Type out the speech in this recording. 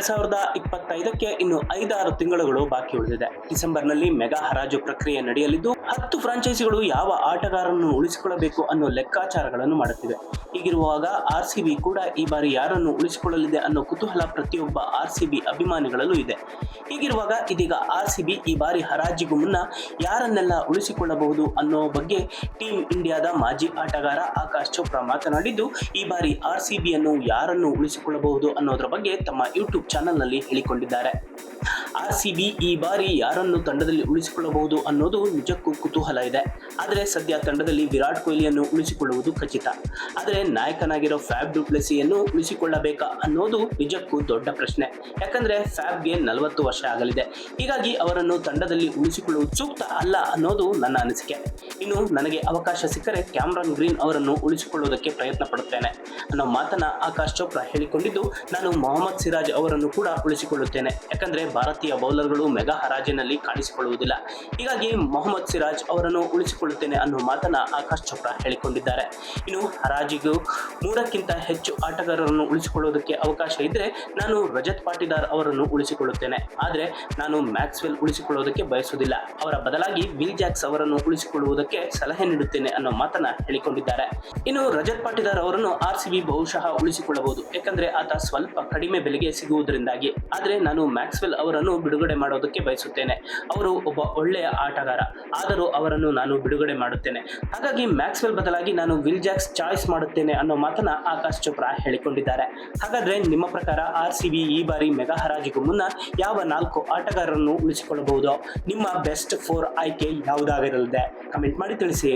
ಎರಡ್ ಸಾವಿರದ ಇಪ್ಪತ್ತೈದಕ್ಕೆ ಇನ್ನು ಐದಾರು ತಿಂಗಳುಗಳು ಬಾಕಿ ಉಳಿದಿದೆ. ಡಿಸೆಂಬರ್ನಲ್ಲಿ ಮೆಗಾ ಹರಾಜು ಪ್ರಕ್ರಿಯೆ ನಡೆಯಲಿದ್ದು ಹತ್ತು ಫ್ರಾಂಚೈಸಿಗಳು ಯಾವ ಆಟಗಾರರನ್ನು ಉಳಿಸಿಕೊಳ್ಳಬೇಕು ಅನ್ನೋ ಲೆಕ್ಕಾಚಾರಗಳನ್ನು ಮಾಡುತ್ತಿವೆ. ಹೀಗಿರುವಾಗ ಆರ್ ಸಿ ಕೂಡ ಈ ಬಾರಿ ಯಾರನ್ನು ಉಳಿಸಿಕೊಳ್ಳಲಿದೆ ಅನ್ನೋ ಕುತೂಹಲ ಪ್ರತಿಯೊಬ್ಬ ಆರ್ ಸಿ ಬಿ ಅಭಿಮಾನಿಗಳಲ್ಲೂ ಇದೆ. ಹೀಗಿರುವಾಗ ಇದೀಗ ಆರ್ ಸಿ ಈ ಬಾರಿ ಹರಾಜಿಗೂ ಮುನ್ನ ಯಾರನ್ನೆಲ್ಲ ಉಳಿಸಿಕೊಳ್ಳಬಹುದು ಅನ್ನೋ ಬಗ್ಗೆ ಟೀಮ್ ಇಂಡಿಯಾದ ಮಾಜಿ ಆಟಗಾರ ಆಕಾಶ್ ಚೋಪ್ರಾ ಮಾತನಾಡಿದ್ದು, ಈ ಬಾರಿ ಆರ್ ಸಿ ಬಿಯನ್ನು ಯಾರನ್ನು ಉಳಿಸಿಕೊಳ್ಳಬಹುದು ಅನ್ನೋದರ ಬಗ್ಗೆ ತಮ್ಮ ಯೂಟ್ಯೂಬ್ ಚಾನೆಲ್ನಲ್ಲಿ ಹೇಳಿಕೊಂಡಿದ್ದಾರೆ. ಆರ್ ಸಿ ಬಿ ಈ ಬಾರಿ ಯಾರನ್ನು ತಂಡದಲ್ಲಿ ಉಳಿಸಿಕೊಳ್ಳಬಹುದು ಅನ್ನೋದು ನಿಜಕ್ಕೂ ಕುತೂಹಲ ಇದೆ. ಆದರೆ ಸದ್ಯ ತಂಡದಲ್ಲಿ ವಿರಾಟ್ ಕೊಹ್ಲಿಯನ್ನು ಉಳಿಸಿಕೊಳ್ಳುವುದು ಖಚಿತ. ಆದರೆ ನಾಯಕನಾಗಿರೋ ಫ್ಯಾಬ್ ಡುಪ್ಲೆಸಿಯನ್ನು ಉಳಿಸಿಕೊಳ್ಳಬೇಕಾ ಅನ್ನೋದು ನಿಜಕ್ಕೂ ದೊಡ್ಡ ಪ್ರಶ್ನೆ. ಯಾಕಂದ್ರೆ ಫ್ಯಾಬ್ಗೆ ನಲವತ್ತು ವರ್ಷ ಆಗಲಿದೆ. ಹೀಗಾಗಿ ಅವರನ್ನು ತಂಡದಲ್ಲಿ ಉಳಿಸಿಕೊಳ್ಳುವುದು ಸೂಕ್ತ ಅಲ್ಲ ಅನ್ನೋದು ನನ್ನ ಅನಿಸಿಕೆ. ಇನ್ನು ನನಗೆ ಅವಕಾಶ ಸಿಕ್ಕರೆ ಕ್ಯಾಮ್ರಾನ್ ಗ್ರೀನ್ ಅವರನ್ನು ಉಳಿಸಿಕೊಳ್ಳುವುದಕ್ಕೆ ಪ್ರಯತ್ನ ಪಡುತ್ತೇನೆ. ಅನ್ನೋ ಮಾತನ್ನ ಆಕಾಶ್ ಚೋಪ್ರಾ ಹೇಳಿಕೊಂಡಿದ್ದು, ನಾನು ಮೊಹಮ್ಮದ್ ಸಿರಾಜ್ ಅವರನ್ನು ಕೂಡ ಉಳಿಸಿಕೊಳ್ಳುತ್ತೇನೆ. ಯಾಕಂದ್ರೆ ಭಾರತೀಯ ಬೌಲರ್ಗಳು ಮೆಗಾ ಹರಾಜಿನಲ್ಲಿ ಕಾಣಿಸಿಕೊಳ್ಳುವುದಿಲ್ಲ. ಹೀಗಾಗಿ ಮೊಹಮ್ಮದ್ ಸಿರಾಜ್ ಅವರನ್ನು ಉಳಿಸಿಕೊಳ್ಳುತ್ತೇನೆ ಅನ್ನೋ ಮಾತನ್ನ ಆಕಾಶ್ ಚೋಪ್ರಾ ಹೇಳಿಕೊಂಡಿದ್ದಾರೆ. ಇನ್ನು ಹರಾಜಿಗೂ ಮೂರಕ್ಕಿಂತ ಹೆಚ್ಚು ಆಟಗಾರರನ್ನು ಉಳಿಸಿಕೊಳ್ಳುವುದಕ್ಕೆ ಅವಕಾಶ ಇದ್ರೆ ನಾನು ರಜತ್ ಪಾಟಿದಾರ್ ಅವರನ್ನು ಉಳಿಸಿಕೊಳ್ಳುತ್ತೇನೆ. ಆದರೆ ನಾನು ಮ್ಯಾಕ್ಸ್ವೆಲ್ ಉಳಿಸಿಕೊಳ್ಳುವುದಕ್ಕೆ ಬಯಸುವುದಿಲ್ಲ. ಅವರ ಬದಲಾಗಿ ವಿಲ್ ಜಾಕ್ಸ್ ಅವರನ್ನು ಉಳಿಸಿಕೊಳ್ಳುವುದಕ್ಕೆ ಸಲಹೆ ನೀಡುತ್ತೇನೆ ಅನ್ನೋ ಮಾತನ್ನ ಹೇಳಿಕೊಂಡಿದ್ದಾರೆ. ಇನ್ನು ರಜತ್ ಪಾಟಿದಾರ್ ಅವರನ್ನು ಆರ್ ಸಿ ಬಿ ಬಹುಶಃ ಉಳಿಸಿಕೊಳ್ಳಬಹುದು. ಯಾಕಂದ್ರೆ ಆತ ಸ್ವಲ್ಪ ಕಡಿಮೆ ಬೆಲೆಗೆ ಸಿಗುವುದರಿಂದಾಗಿ. ಆದರೆ ನಾನು ಮ್ಯಾಕ್ಸ್ವೆಲ್ ಅವರನ್ನು ಬಿಡುಗಡೆ ಮಾಡೋದಕ್ಕೆ ಬಯಸುತ್ತೇನೆ. ಅವರು ಒಬ್ಬ ಒಳ್ಳೆಯ ಆಟಗಾರ, ಆದರೂ ಅವರನ್ನು ನಾನು ಬಿಡುಗಡೆ ಮಾಡುತ್ತೇನೆ. ಹಾಗಾಗಿ ಮ್ಯಾಕ್ಸ್ವೆಲ್ ಬದಲಾಗಿ ನಾನು ವಿಲ್ ಜಾಕ್ಸ್ ಚಾಯ್ಸ್ ಮಾಡುತ್ತೇನೆ ಅನ್ನೋ ಮಾತನ್ನ ಆಕಾಶ್ ಚೋಪ್ರಾ ಹೇಳಿಕೊಂಡಿದ್ದಾರೆ. ಹಾಗಾದ್ರೆ ನಿಮ್ಮ ಪ್ರಕಾರ ಆರ್ ಸಿ ಬಿ ಈ ಬಾರಿ ಮೆಗಾ ಹರಾಜಿಗೂ ಮುನ್ನ ಯಾವ ನಾಲ್ಕು ಆಟಗಾರರನ್ನು ಉಳಿಸಿಕೊಳ್ಳಬಹುದು? ನಿಮ್ಮ ಬೆಸ್ಟ್ ಫೋರ್ ಆಯ್ಕೆ ಯಾವುದಾಗಿರಲಿದೆ? ಕಮೆಂಟ್ ಮಾಡಿ ತಿಳಿಸಿ.